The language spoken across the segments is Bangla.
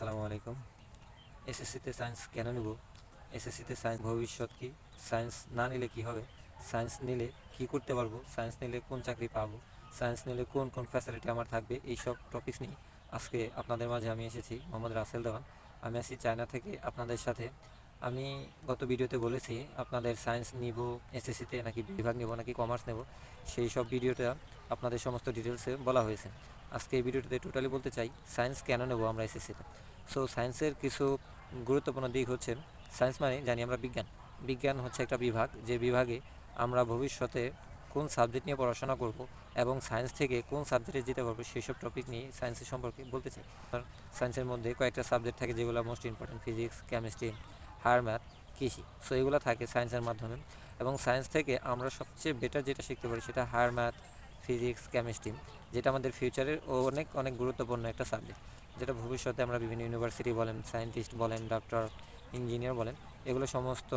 আসসালামু আলাইকুম। এসএসসিতে সায়েন্স কেন নেব? এসএসসিতে সায়েন্স ভবিষ্যৎ কি? সায়েন্স না নিলে কি হবে? সায়েন্স নিলে কি করতে পারব? সায়েন্স নিলে কোন চাকরি পাবো? সায়েন্স নিলে কোন কোন ফ্যাসিলিটি আমার থাকবে? এইসব টপিকস নিয়ে আজকে আপনাদের মাঝে আমি এসেছি মোহাম্মদ রাসেল দেওয়ান। আমি আছি চায়না থেকে আপনাদের সাথে। আমি গত ভিডিওতে বলেছি, আপনাদের সায়েন্স নিব, এসএসসিতে নাকি বিভাগ নেব, নাকি কমার্স নেব? সেই সব ভিডিওটা আপনাদের সমস্ত ডিটেলসে বলা হয়েছে। আজকে এই ভিডিওটাতে টোটালি বলতে চাই, সায়েন্স কেন নেব আমরা এসএসসিতে? সো সায়েন্সের কিছু গুরুত্বপূর্ণ দিক হচ্ছে সায়েন্স মানে জানি আমরা বিজ্ঞান। বিজ্ঞান হচ্ছে একটা বিভাগ, যে বিভাগে আমরা ভবিষ্যতে কোন সাবজেক্ট নিয়ে পড়াশোনা করব এবং সায়েন্স থেকে কোন সাবজেক্টে যেতে পারব সব টপিক নিয়ে সায়েন্সের সম্পর্কে বলতে চাই। সায়েন্সের মধ্যে কয়েকটা সাবজেক্ট থাকে যেগুলো most important physics chemistry higher math কৃষি। সো এগুলো থাকে সায়েন্সের মাধ্যমে। এবং সায়েন্স থেকে আমরা সবচেয়ে বেটার যেটা শিখতে পারি সেটা হায়ার ম্যাথ ফিজিক্স কেমিস্ট্রি যেটা আমাদের ফিউচারের অনেক অনেক গুরুত্বপূর্ণ একটা সাবজেক্ট যেটা ভবিষ্যতে আমরা বিভিন্ন ইউনিভার্সিটি বলেন সায়েন্টিস্ট বলেন ডক্টর ইঞ্জিনিয়ার বলেন, এগুলো সমস্ত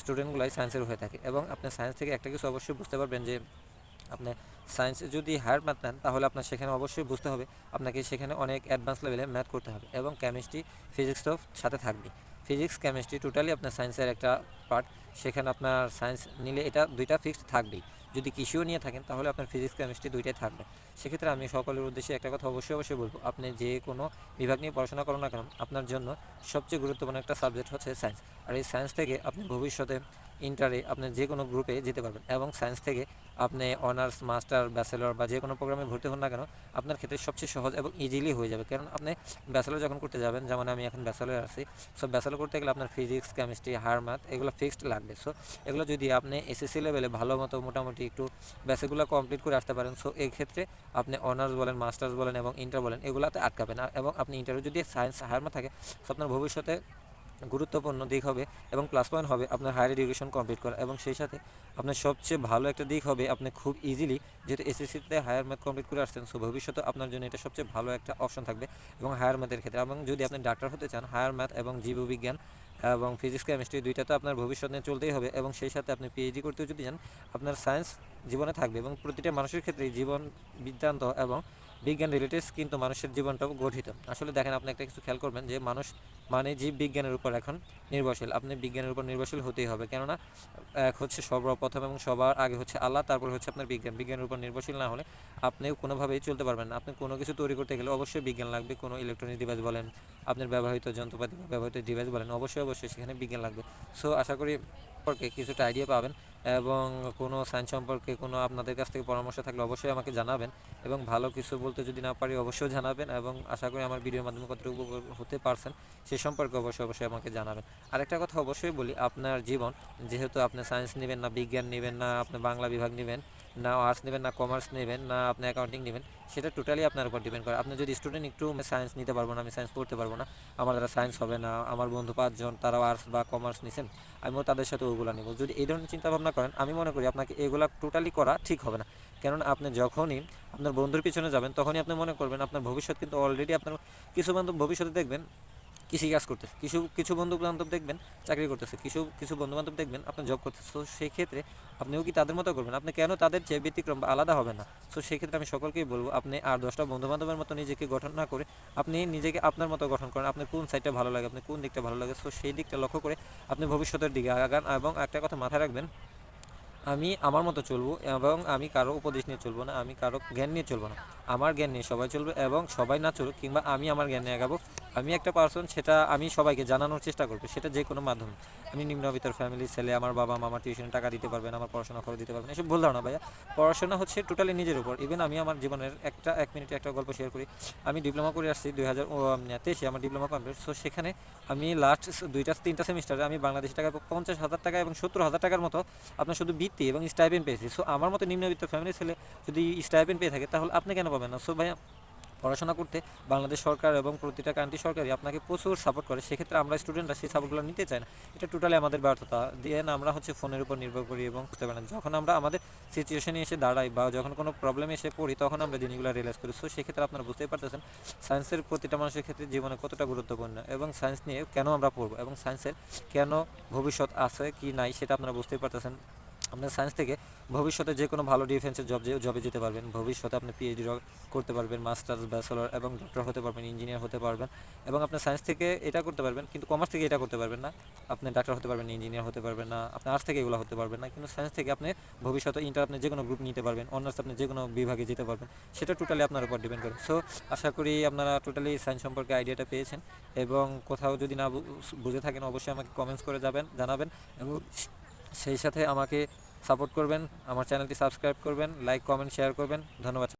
স্টুডেন্টগুলাই সায়েন্সের হয়ে থাকে। এবং আপনি সায়েন্স থেকে একটা কিছু অবশ্যই বুঝতে পারবেন যে, আপনি সায়েন্স যদি হায়ার ম্যাথ নেন, তাহলে আপনার সেখানে অবশ্যই বুঝতে হবে, আপনাকে সেখানে অনেক অ্যাডভান্স লেভেলে ম্যাথ করতে হবে এবং কেমিস্ট্রি ফিজিক্স তো সাথে থাকবে ফিজিক্স কেমিস্ট্রি টোটালি আপনার সায়েন্সের একটা পার্ট সেখানে আপনার সায়েন্স নিলে এটা দুইটা ফিক্সড থাকবেই। যদি কৃষিও নিয়ে থাকেন, তাহলে আপনার ফিজিক্স কেমিস্ট্রি দুইটাই থাকবে। সেক্ষেত্রে আমি সকলের উদ্দেশ্যে একটা কথা অবশ্যই অবশ্যই বলব, আপনি যে কোনো বিভাগ নিয়ে পড়াশোনা করুন না কেন, আপনার জন্য সবচেয়ে গুরুত্বপূর্ণ একটা সাবজেক্ট হচ্ছে সায়েন্স আর এই সায়েন্স থেকে আপনি ভবিষ্যতে ইন্টারে আপনি যে কোনো গ্রুপে যেতে পারবেন এবং সায়েন্স থেকে আপনি অনার্স মাস্টার ব্যাচেলর বা যে কোনো প্রোগ্রামে ভর্তি হন না কেন, আপনার ক্ষেত্রে সবচেয়ে সহজ এবং ইজিলি হয়ে যাবে। কারণ আপনি ব্যাচেলর যখন করতে যাবেন, যেমন আমি এখন ব্যাচেলর আছি সো ব্যাচেলর করতে গেলে আপনার ফিজিক্স কেমিস্ট্রি হায়ার ম্যাথ এগুলো ফিক্সড লাগবে। সো এগুলো যদি আপনি এসএসসি লেভেলে ভালো মতো মোটামুটি একটু ব্যাচেগুলো কমপ্লিট করে আসতে পারেন। সো এই ক্ষেত্রে আপনি অনার্স বলেন মাস্টার্স বলেন এবং ইন্টার বলেন, এগুলাতে আটকাবেন এবং আপনি ইন্টারভিউ যদি সায়েন্স হায়ার ম্যাথ থাকে সো আপনার ভবিষ্যতে গুরুত্বপূর্ণ দিক হবে এবং প্লাস পয়েন্ট হবে আপনার হায়ার এডুকেশন কমপ্লিট করা এবং সেই সাথে আপনার সবচেয়ে ভালো একটা দিক হবে আপনি খুব ইজিলি যেহেতু এসএসসিতে হায়ার ম্যাথ কমপ্লিট করে আসছেন সো ভবিষ্যতে আপনার জন্য এটা সবচেয়ে ভালো একটা অপশন থাকবে এবং হায়ার ম্যাথের ক্ষেত্রে এবং যদি আপনি ডাক্তার হতে চান হায়ার ম্যাথ এবং জীববিজ্ঞান এবং ফিজিক্স কেমিস্ট্রি দুইটা তো আপনার ভবিষ্যৎ নিয়ে চলতেই হবে এবং সেই সাথে আপনি পিএইচডি করতেও যদি যান আপনার সায়েন্স জীবনে থাকবে এবং প্রতিটা মানুষের ক্ষেত্রেই জীবন বিদ্যান্ত এবং বিজ্ঞান রিলেটেড কিন্তু মানুষের জীবনটাও গঠিত। আসলে দেখেন, আপনি একটা কিছু খেয়াল করবেন যে মানুষ মানে জীব বিজ্ঞানের উপর এখন নির্ভরশীল। আপনি বিজ্ঞানের উপর নির্ভরশীল হতেই হবে। কেননা, এক হচ্ছে সর্বপ্রথম এবং সবার আগে হচ্ছে আল্লাহ, তারপর হচ্ছে আপনার বিজ্ঞান। বিজ্ঞানের উপর নির্ভরশীল না হলে আপনি কোনোভাবেই চলতে পারবেন না। আপনি কোনো কিছু তৈরি করতে গেলে অবশ্যই বিজ্ঞান লাগবে। কোনো ইলেকট্রনিক ডিভাইস বলেন, আপনার ব্যবহৃত যন্ত্রপাতি ব্যবহৃত ডিভাইস বলেন, অবশ্যই অবশ্যই সেখানে বিজ্ঞান লাগবে। সো আশা করি সম্পর্কে কিছুটা আইডিয়া পাবেন। এবং কোনো সায়েন্স সম্পর্কে কোনো আপনাদের কাছ থেকে পরামর্শ থাকলে অবশ্যই আমাকে জানাবেন এবং ভালো কিছু বলতে যদি না পারি অবশ্যই জানাবেন এবং আশা করি আমার ভিডিওর মাধ্যমে কতটুকু হতে পারছেন সে সম্পর্কে অবশ্যই অবশ্যই আমাকে জানাবেন। আরেকটা কথা অবশ্যই বলি, আপনার জীবন যেহেতু আপনি সায়েন্স নেবেন না, বিজ্ঞান নেবেন না, আপনি বাংলা বিভাগ নেবেন না আর্টস নেবেন, না কমার্স নেবেন, না আপনি অ্যাকাউন্টিং নেবেন, সেটা টোটালি আপনার উপর ডিপেন্ড করে। আপনি যদি স্টুডেন্ট একটু সায়েন্স নিতে পারব না, আমি সায়েন্স পড়তে পারব না, আমার দ্বারা সায়েন্স হবে না, আমার বন্ধু পাঁচজন, তারাও আর্টস বা কমার্স নিছেন, আমিও তাদের সাথে ওগুলো নেব। যদি এই ধরনের চিন্তা ভাবনা করেন, আমি মনে করি আপনাকে এগুলা টোটালি করা ঠিক হবে না। কেননা আপনি যখনই আপনার বন্ধুর পিছনে যাবেন, তখনই আপনি মনে করবেন আপনার ভবিষ্যৎ কিন্তু অলরেডি আপনার কিছু বান্ধব ভবিষ্যতে দেখবেন কৃষি কাজ করতেছে। কিছু কিছু বন্ধু বান্ধব দেখবেন, চাকরি করতেছে। কিছু কিছু বন্ধু বান্ধব দেখবেন আপনি জব করতেছে। তো সেই ক্ষেত্রে আপনিও কি তাদের মতো করবেন? আপনি কেন তাদের চেয়ে ব্যতিক্রম বা আলাদা হবে না? সো সেই ক্ষেত্রে আমি সকলকেই বলব, আপনি আর দশটা বন্ধু বান্ধবের মতো নিজেকে গঠন না করে, আপনি নিজেকে আপনার মতো গঠন করেন। আপনি কোন সাইডটা ভালো লাগে, আপনি কোন দিকটা ভালো লাগে সো সেই দিকটা লক্ষ্য করে আপনি ভবিষ্যতের দিকে আগান। এবং একটা কথা মাথায় রাখবেন, আমি আমার মতো চলবো এবং আমি কারও উপদেশ নিয়ে চলবো না, আমি কারও জ্ঞান নিয়ে চলবো না। আমার জ্ঞান নিয়ে সবাই চলবে এবং সবাই না চলুক কিংবা আমি আমার জ্ঞান নিয়ে আগাবো। আমি একটা পার্সন সেটা আমি সবাইকে জানানোর চেষ্টা করব, সেটা যে কোনো মাধ্যমে। আমি নিম্নবিত্তর ফ্যামিলির ছেলে, আমার বাবা, মামা টিউশন টাকা দিতে পারবেন, আমার পড়াশোনা খরচ দিতে পারবেন, এসব ভুল ধারণা ভাইয়া। পড়াশোনা হচ্ছে টোটালি নিজের উপর। ইভেন আমি আমার জীবনের একটা, এক মিনিটে একটা গল্প শেয়ার করি। আমি ডিপ্লোমা করে আসছি দুই হাজার তেইশে আমার ডিপ্লোমা কমপ্লিট সো সেখানে আমি লাস্ট দুইটা, তিনটা সেমিস্টারে আমি বাংলাদেশ টাকা পঞ্চাশ হাজার টাকা এবং সত্তর হাজার টাকার মতো আপনার শুধু বৃত্তি এবং স্টাইপেন পেয়েছি। সো আমার মতো নিম্নবিত্ত ফ্যামিলির ছেলে যদি স্টাইপেন্ড পেয়ে থাকে, তাহলে আপনি কেন পাবেন না? সো ভাইয়া পড়াশোনা করতে বাংলাদেশ সরকার এবং প্রতিটা কান্ট্রি সরকারই আপনাকে প্রচুর সাপোর্ট করে। সেক্ষেত্রে আমরা স্টুডেন্টরা সেই সাপোর্টগুলো নিতে চাই না। এটা টোটালি আমাদের ব্যর্থতা। দেন আমরা হচ্ছে ফোনের উপর নির্ভর করি এবং বুঝতে পারেন যখন আমরা আমাদের সিচুয়েশনে এসে দাঁড়াই বা যখন কোনো প্রবলেমে এসে পড়ি, তখন আমরা জিনিসগুলো রিয়েলাইজ করি। সো সেক্ষেত্রে আপনারা বুঝতেই পারতেছেন সায়েন্সের প্রতিটা মানুষের ক্ষেত্রে জীবনে কতটা গুরুত্বপূর্ণ এবং সায়েন্স নিয়ে কেন আমরা পড়ব এবং সায়েন্সের কেন ভবিষ্যৎ আছে কি নাই সেটা আপনারা বুঝতেই পারতেছেন। আপনার সায়েন্স থেকে ভবিষ্যতে যে কোনো ভালো ডিফেন্সের জব জবে যেতে পারবেন। ভবিষ্যতে আপনি পিএইচডি করতে পারবেন মাস্টার্স ব্যাচেলর এবং ডক্টর হতে পারবেন ইঞ্জিনিয়ার হতে পারবেন এবং আপনার সায়েন্স থেকে এটা করতে পারবেন কিন্তু কমার্স থেকে এটা করতে পারবেন না। আপনি ডাক্তার হতে পারবেন ইঞ্জিনিয়ার হতে পারবেন না, আপনি আর্টস থেকে এগুলো হতে পারবেন না। কিন্তু সায়েন্স থেকে আপনি ভবিষ্যতে ইন্টার আপনি যে কোনো গ্রুপ নিতে পারবেন অনার্স আপনি যে কোনো বিভাগে যেতে পারবেন, সেটা টোটালি আপনার উপর ডিপেন্ড করে। সো আশা করি আপনারা টোটালি সায়েন্স সম্পর্কে আইডিয়াটা পেয়েছেন এবং কোথাও যদি না বুঝে থাকেন অবশ্যই আমাকে কমেন্টস করে যাবেন, জানাবেন এবং সেই সাথে আমাকে সাপোর্ট করবেন আমার চ্যানেলটি সাবস্ক্রাইব করবেন লাইক কমেন্ট শেয়ার করবেন ধন্যবাদ।